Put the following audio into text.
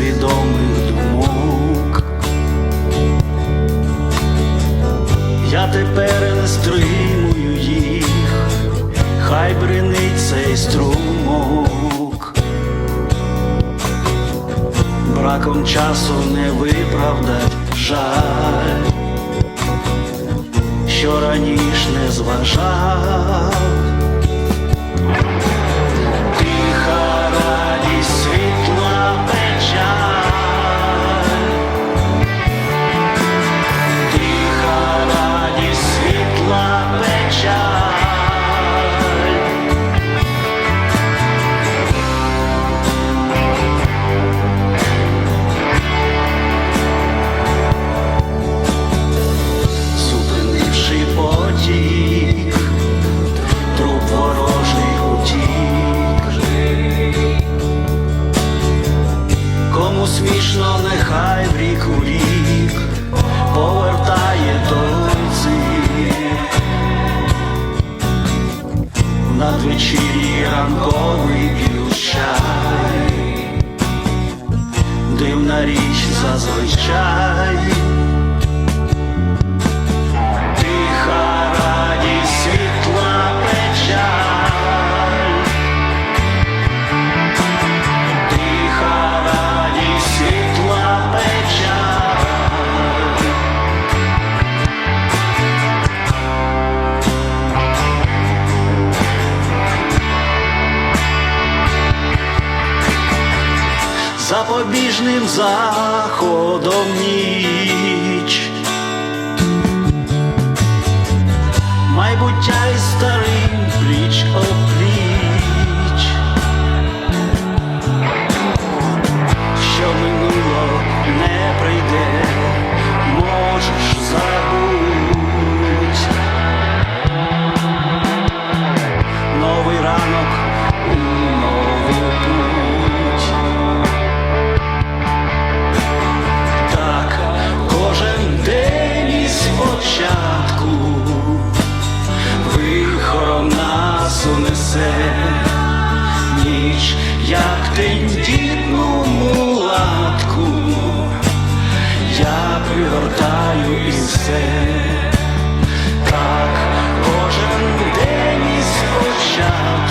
несвідомих думок. Я тепер не стримую їх, хай бринить цей струмок, браком часу не виправдать жаль, що раніше не зважав. надвечір'ї ранковий п'ють чай, дивна річ зазвичай. Побіжним заходом ніч. пам'ятаю і все, так кожен день із початку.